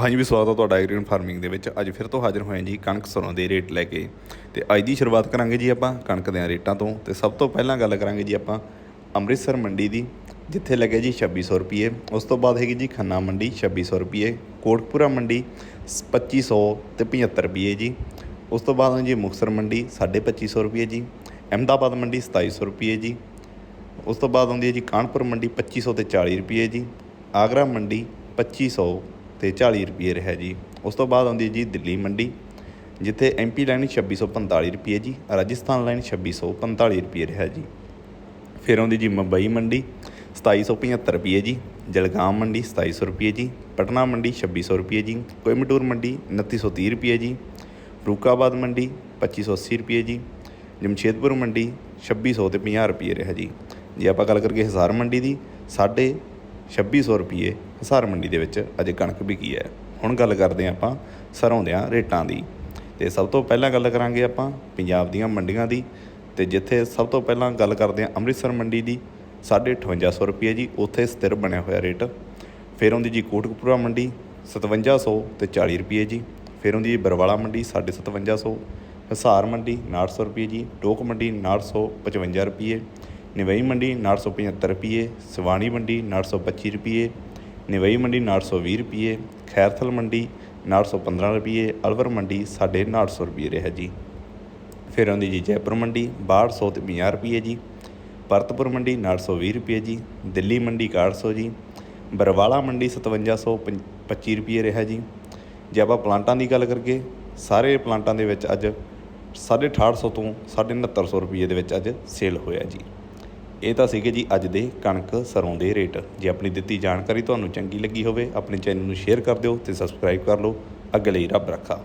ਹਾਂਜੀ, ਵੀ ਸਵਾਗਤ ਹੈ ਤੁਹਾਡਾ ਐਗਰੀਨ ਫਾਰਮਿੰਗ ਦੇ ਵਿੱਚ। ਅੱਜ ਫਿਰ ਤੋਂ ਹਾਜ਼ਰ ਹੋਏ ਜੀ ਕਣਕ ਸਰੋਂ ਦੇ ਰੇਟ ਲੈ ਕੇ। ਤੇ ਅੱਜ ਦੀ ਸ਼ੁਰੂਆਤ ਕਰਾਂਗੇ ਜੀ ਆਪਾਂ ਕਣਕ ਦੇ ਰੇਟਾਂ ਤੋਂ। ਤੇ ਸਭ ਤੋਂ ਪਹਿਲਾਂ ਗੱਲ ਕਰਾਂਗੇ ਜੀ ਆਪਾਂ ਅੰਮ੍ਰਿਤਸਰ ਮੰਡੀ ਦੀ, ਜਿੱਥੇ ਲੱਗੇ ਜੀ 2600 ਰੁਪਏ। ਉਸ ਤੋਂ ਬਾਅਦ ਹੈਗੀ ਜੀ ਖੰਨਾ ਮੰਡੀ 2600 ਰੁਪਏ। ਕੋਟਕਪੂਰਾ ਮੰਡੀ 2500 ਤੇ 75 ਰੁਪਏ ਜੀ। ਉਸ ਤੋਂ ਬਾਅਦ ਜੀ ਮੁਕਤਸਰ ਮੰਡੀ 2550 ਰੁਪਏ ਜੀ। ਅਹਿਮਦਾਬਾਦ ਮੰਡੀ 2700 ਰੁਪਏ ਜੀ। ਉਸ ਤੋਂ ਬਾਅਦ ਆਉਂਦੀ ਹੈ ਜੀ ਕਾਨਪੁਰ ਮੰਡੀ 2500 ਤੇ 40 ਰੁਪਏ ਜੀ। ਆਗਰਾ ਮੰਡੀ 2500 ਤੇ 40 ਰੁਪਏ ਰਿਹਾ ਜੀ। ਉਸ ਤੋਂ ਬਾਅਦ ਆਉਂਦੀ ਹੈ ਜੀ ਦਿੱਲੀ ਮੰਡੀ, ਜਿੱਥੇ ਐਮਪੀ ਲਾਈਨ 2645 ਰੁਪਏ ਜੀ, ਰਾਜਸਥਾਨ ਲਾਈਨ 2645 ਰੁਪਏ ਰਿਹਾ ਜੀ। ਫਿਰ ਆਉਂਦੀ ਜੀ ਮੁੰਬਈ ਮੰਡੀ 2775 ਰੁਪਏ ਜੀ, ਜਲਗਾਮ ਮੰਡੀ 2700 ਰੁਪਏ ਜੀ, ਪਟਨਾ ਮੰਡੀ 2600 ਰੁਪਏ ਜੀ ਕੋਇਮਟੂਰ ਮੰਡੀ 2930 ਰੁਪਏ ਜੀ, ਫਰੂਕਾਬਾਦ ਮੰਡੀ 2580 ਰੁਪਏ ਜੀ, ਜਮਸ਼ੇਦਪੁਰ ਮੰਡੀ 2600 ਤੇ 50 ਰੁਪਏ ਰਿਹਾ ਜੀ। ਜੇ ਆਪਾਂ ਗੱਲ ਕਰੀਏ ਹਜ਼ਾਰ ਮੰਡੀ ਦੀ ਸਾਢੇ 2600 ਰੁਪਏ ਹਿਸਾਰ ਮੰਡੀ ਦੇ ਵਿੱਚ ਅਜੇ ਕਣਕ ਵਿਕੀ ਹੈ। ਹੁਣ ਗੱਲ ਕਰਦੇ ਹਾਂ ਆਪਾਂ ਸਰੋਂ ਦਿਆਂ ਰੇਟਾਂ ਦੀ। ਤੇ ਸਭ ਤੋਂ ਪਹਿਲਾਂ ਗੱਲ ਕਰਾਂਗੇ ਆਪਾਂ ਪੰਜਾਬ ਦੀਆਂ ਮੰਡੀਆਂ ਦੀ। ਤੇ ਜਿੱਥੇ ਸਭ ਤੋਂ ਪਹਿਲਾਂ ਗੱਲ ਕਰਦੇ ਹਾਂ ਅੰਮ੍ਰਿਤਸਰ ਮੰਡੀ ਦੀ 5850 ਰੁਪਏ ਜੀ, ਉੱਥੇ ਸਥਿਰ ਬਣਿਆ ਹੋਇਆ ਰੇਟ। ਫਿਰ ਆਉਂਦੀ ਜੀ ਕੋਟਕਪੂਰਾ ਮੰਡੀ 5700 ਤੇ 40 ਰੁਪਏ ਜੀ। ਫਿਰ ਆਉਂਦੀ ਜੀ ਬਰਵਾਲਾ ਮੰਡੀ 5750 ਹਿਸਾਰ ਮੰਡੀ 900 ਰੁਪਏ ਜੀ। ਟੋਕ ਮੰਡੀ 955 ਰੁਪਏ ਨਿਵਈ ਮੰਡੀ 975 ਰੁਪਏ ਸਵਾਣੀ ਮੰਡੀ 925 ਰੁਪਏ ਨਿਵਈ ਮੰਡੀ 920 ਰੁਪਏ ਖੈਰਥਲ ਮੰਡੀ 915 ਰੁਪਏ ਅਲਵਰ ਮੰਡੀ 950 ਰੁਪਏ ਰਿਹਾ ਜੀ ਫਿਰ ਆਉਂਦੀ ਜੀ ਜੈਪੁਰ ਮੰਡੀ 6200 ਤੇ 50 ਰੁਪਏ ਜੀ ਭਰਤਪੁਰ ਮੰਡੀ 920 ਰੁਪਏ ਜੀ ਦਿੱਲੀ ਮੰਡੀ 6100 ਜੀ ਬਰਵਾਲਾ ਮੰਡੀ 5725 ਰੁਪਏ ਰਿਹਾ ਜੀ ਜੇ ਆਪਾਂ ਪਲਾਂਟਾਂ ਦੀ ਗੱਲ ਕਰੀਏ ਸਾਰੇ ਪਲਾਂਟਾਂ ਦੇ ਵਿੱਚ ਅੱਜ 6800 ਤੋਂ 6900 ਰੁਪਏ ਦੇ ਵਿੱਚ ਅੱਜ ਸੇਲ ਹੋਇਆ ਜੀ ਇਹ ਤਾਂ ਸੀਗੇ ਜੀ ਅੱਜ ਦੇ ਕਣਕ ਸਰੋਂ ਦੇ ਰੇਟ। ਜੇ ਆਪਣੀ ਦਿੱਤੀ ਜਾਣਕਾਰੀ ਤੁਹਾਨੂੰ ਚੰਗੀ ਲੱਗੀ ਹੋਵੇ, ਆਪਣੇ ਚੈਨਲ ਨੂੰ ਸ਼ੇਅਰ ਕਰ ਦਿਓ ਤੇ ਸਬਸਕ੍ਰਾਈਬ ਕਰ ਲਓ। ਅੱਗੇ ਲਈ ਰੱਬ ਰੱਖਾ।